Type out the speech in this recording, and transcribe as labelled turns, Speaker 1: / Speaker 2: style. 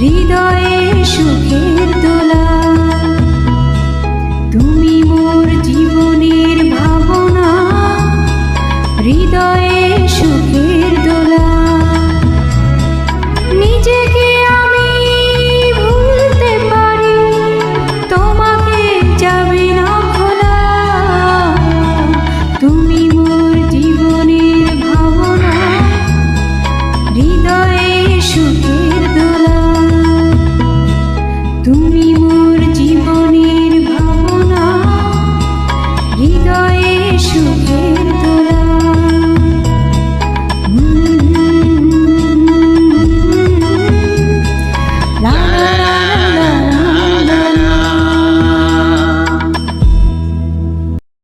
Speaker 1: হৃদয়ে সুখে